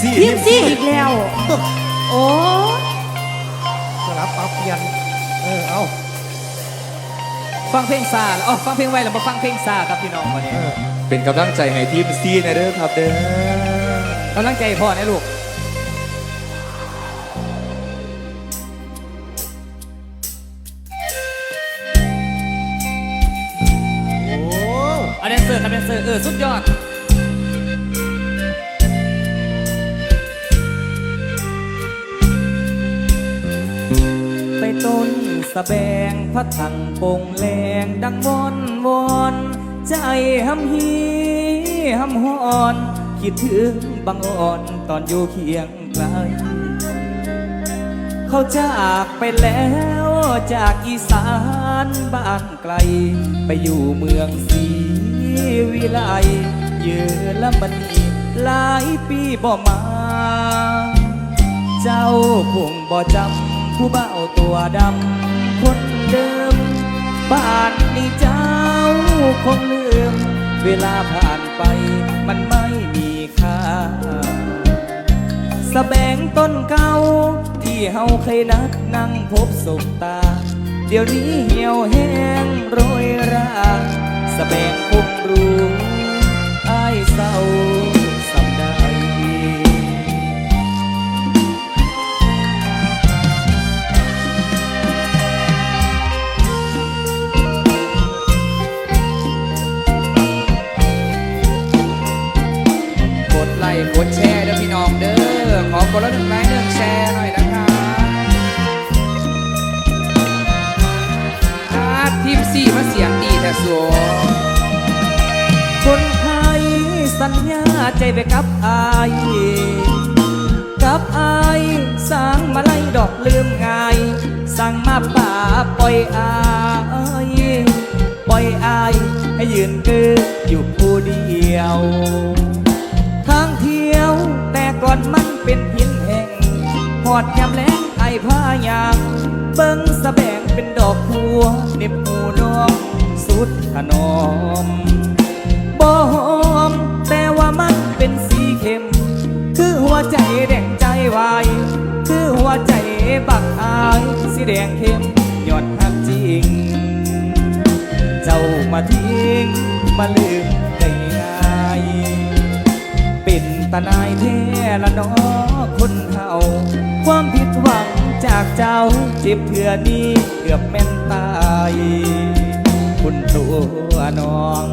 ซี่ทีมซี่อีกแล้ว โอ้สลับปรับเปลี่ยนเออเอาฟังเพลงซาอ๋อฟังเพลงไวแล้วมาฟังเพลงซาครับพี่น้องวันนี้เออเป็นกำลังใจให้ทีมซีนะเด้อครับเด้อกำลังใจพ่อนะลูกโอ้เอาแดนเซอร์ครับแดนเซอร์เออสุดยอด สะแบงพระถังปงแรงดังวอนวอนใจห้ำฮีห้ำหอน คิดถึงบางอ่อนตอนอยู่เคียงไกล เขาจากไปแล้วจากอีสานบ้านไกล ไปอยู่เมืองศรีวิไลเยอรมนีหลายปีบ่มา เจ้าคงบ่จำผู้เบ้าตัวดำ คงลืม เวลาผ่านไปมันไม่มีค่าสะแบงต้นเก่าที่เฮาเคยนัดนั่งพบสบตา เดี๋ยวนี้เหี่ยวแห้งโรยราสะแบงคงรู้อายเศร้า อขอกดละหนึ่งไลค์หนึ่งแชร์หน่อยนะคะอาทีมสี่มาเสียงดีแต่สวคนไทยสัญญาใจไปกับอายกับอายสร้างมาไล่ดอกลืมง่ายสั่งมาป่าปล่อยอายปล่อยอายให้ยืนเกืออยู่ผู้เดียว ทางเที่ยวแต่ก่อนมันเป็นหิน หอดยำแรงไอ้ผ้ายางเบิ้งสะแบงเป็นดอกบัวเน็บหูน้องสุดถนอมบ่หอม แต่ว่ามันเป็นสีเข้ม คือหัวใจแดงใจวาย คือหัวใจบักอายสีแดงเข้มยอดหักจริง เจ้ามาทิ้งมาลืมได้ง่าย ตาหนายแท้ละเนอคนเฮาความผิดหวังจากเจ้าเจ็บเถื่อนี้เกือบแม่นตาย คุณตัวน้อง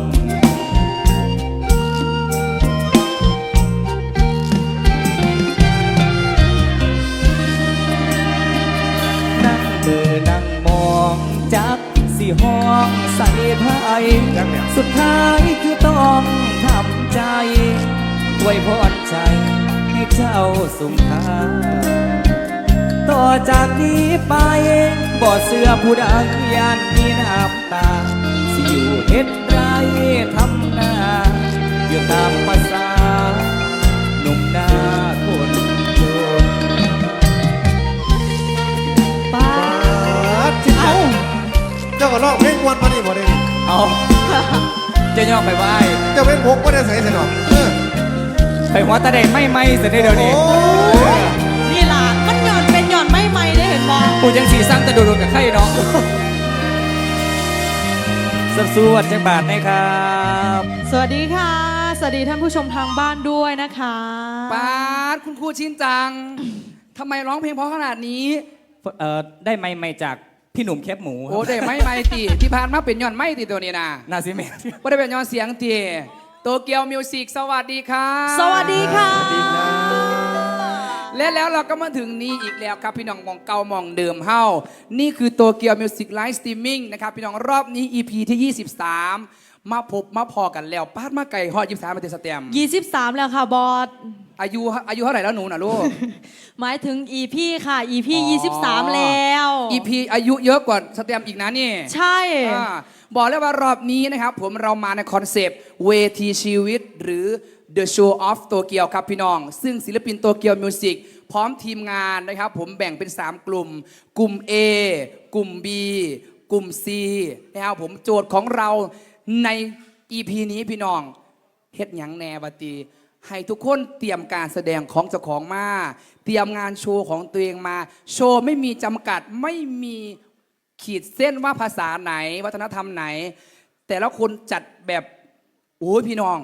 นั่งมือนั่งมองจักสิห้องใส่ไพ่ยังเนี่ยสุดท้ายคือต้องทำใจ ไว้พรใจให้เจ้าสุขทาต่อจากนี้ไปบ่เสื้อผู้ใดยานมีน้ำตา สิอยู่เฮ็ดไรทำนาอยู่ตามภาษาหนุ่มนาคนจนป้าปาดเจ้าเจ้าก็ร้องเพลงมวนมานี่บ่ได้เอาจะย่องไปไหว้เจ้าเป็นพกบ่ได้ใส่ส่หรอกเออ ไปหัวตาแดงไม่ไม่เสร็จได้เดี๋ยวนี้โอ้ยนี่ล่ะมันหย่อนเป็นหย่อนไม่ไม่ได้เห็นบอปูยังสีสั่งแต่โดดๆกับไข่เนาะสับสวดจังบาทนะครับ สวัสดีค่ะ สวัสดีท่านผู้ชมทางบ้านด้วยนะคะปาดคุณครูชินจังทำไมร้องเพลงเพราะขนาดนี้เอ่อได้ไม่ไม่จากพี่หนุ่มแคบหมูคโอ้รับเด็ไม่ไม่ตีที่ผ่านมาเป็นย้อนไม่ตีตัวนี้นะนาซิเมะไม่ได้เป็นย้อนเสียงตี โตเกียวมิวสิกสวัสดีค่ะ สวัสดีค่ะ และแล้วเราก็มาถึงนี้อีกแล้วครับพี่น้องมองเก่ามองเดิมเฮ้านี่คือโตเกียวมิวสิกไลฟ์สตรีมมิ่งนะครับพี่น้องรอบนี้ EP ที่ 23 มาพบมาพอกันแล้วปาดมาไก่ฮอด23มาเตสเตม23 แล้วค่ะบอส อายุอายุเท่าไหร่แล้วหนูน่ะลูก หมายถึง EP ค่ะ EP อ๋อ 23 แล้ว EP อายุเยอะกว่าสเตมอีกนะนี่ ใช่ อ่าบอกเลยว่ารอบนี้นะครับผมเรามาในคอนเซปต์เวทีชีวิตหรือ The Show of Tokyo ครับพี่น้อง ซึ่งศิลปินโตเกียวมิวสิกพร้อมทีมงานนะครับ ผมแบ่งเป็น 3 กลุ่ม กลุ่ม A กลุ่ม B กลุ่ม C นะครับผมโจทย์ของเราใน EP นี้พี่น้องเฮ็ดหยังแนวบตี ให้ทุกคนเตรียมการแสดงของเจ้าของมา เตรียมงานโชว์ของตัวเองมา โชว์ไม่มีจำกัดไม่มีขีดเส้นว่าภาษาไหน วัฒนธรรมไหน แต่ละคนจัดแบบโอ้ยพี่น้อง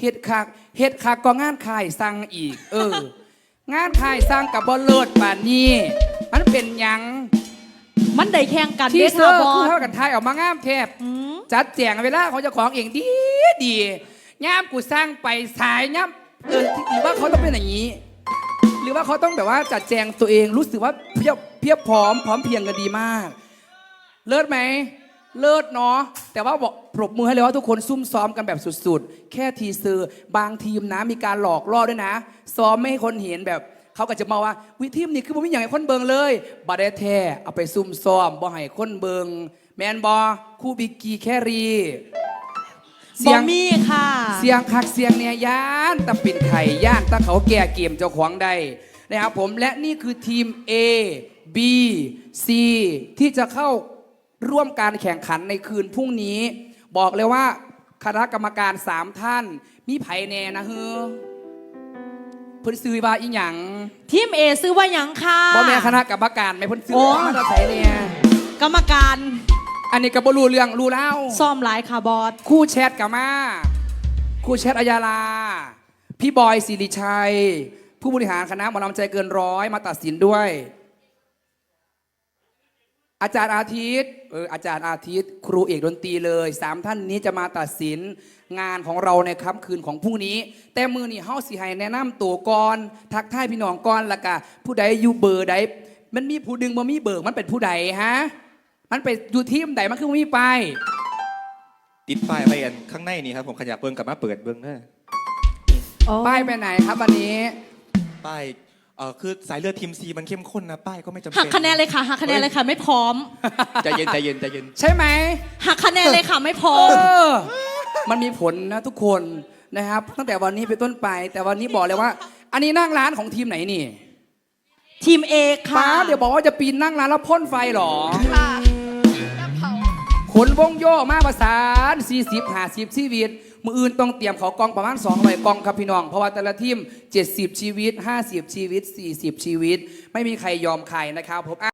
เฮ็ดคักเฮ็ดคักก็งานขายสั่งอีก เออ งานขายสั่งกับบอลเลิศป่านนี้มันเป็นหยังมันได้แข่งกันที่เด้เซอค่ะร์บอคือสเท่ากันไทยออกมางามแทบอืม จัดแจงเวลาของเจ้าของเองดีดี ย่ามกูสร้างไปสายย่ามเออหรือว่าเขาต้องเป็นอย่างนี้ หรือว่าเขาต้องแบบว่าจัดแจงตัวเองรู้สึกว่าเพียบเพียบพร้อมพร้อมเพียงกันดีมาก เลิศไหมเลิศเนาะแต่ว่าบอกปรบมือให้เลยว่าทุกคนซุ่มซ้อมกันแบบสุดๆ แค่ทีเซอร์บางทีมนะมีการหลอกล่อด้วยนะ ซ้อมไม่ให้คนเห็นแบบเขาก็จะมาว่าวิทีมนี่คือผมไม่อยากให้คนเบิงเลยบาดแท้เอาไปซุ่มซ้อมบ่ให้คนเบิงแมนบอคู่บิกกี้แครีบอมี่ค่ะ เสียงคักเสียงเนี่ยย่านตะปิ่นไข่ย่านตะเขาแก่เกมเจ้าของได้นะครับผมและนี่คือทีม A B C ที่จะเข้าร่วมการแข่งขันในคืนพรุ่งนี้ บอกเลยว่าคณะกรรมการ3ท่าน มีไผ่แน่นะเฮ้อเพิ่นซื้อว่าอีหยังทีมเอซื้อว่าหยังค่ะ บ่แม่นคณะกรรมการไหม่เพิ่นซื้อโอ้ มาจากไสเนี่ยกรรมการอันนี้ก็บ่รู้เรื่องรู้แล้วซ้อมหลายค่ะบอสคู่แชทกับมา คู่แชทอัยาลา พี่บอยสิริชัย ผู้บริหารคณะหมอลำใจเกินร้อยมาตัดสินด้วย อาจารย์อาทิตย์เอออาจารย์อาทิตย์ ครูเอกดนตรีเลยสามท่านนี้จะมาตัดสินงานของเราในค่ำคืนของพรุ่งนี้ แต่มือนี่เฮาสิให้แนะนำตัวก่อนทักทายพี่น้องก่อนละกะผู้ใดอยู่เบอร์ใดมันมีผู้ดึงบ่มีเบอร์มันเป็นผู้ใดฮะมันเป็นอยู่ทีมใดมันคือบ่มีไปาย ติดป้ายไว้อันข้างในนี่ครับผมขยับเบิ้งกลับมาเปิดเบิ้งเด้อป้ายไปไหนครับวันนี้ ป้ายเออคือสายเลือดทีมซีมันเข้มข้นนะป้ายก็ไม่จำหักเป็นคะแนนเลยค่ะหักคะแนนเลยค่ะไม่พร้อม ใจเย็นใจเย็นใจเย็น ใช่ไหมหักคะแนนเลยค่ะไม่พร้อเอมอมันมีผลนะทุกคนนะครับ ตั้งแต่วันนี้เป็นต้นไป แต่วันนี้บอกเลยว่า อันนี้นั่งร้านของทีมไหนนี่ทีมเอค่ะป้าเดี๋ยวบอกว่าจะปีนนั่งร้านแล้วพ่นไฟเหรอ ขนวงโยมาประสาน40 50ชีวิต มืออื่นต้องเตรียมเขากองประมาณ2ใบกองครับพี่น้อง เพราะว่าแต่ละทีม 70 ชีวิต 50 ชีวิต 40 ชีวิต ไม่มีใครยอมใครนะครับผมอะ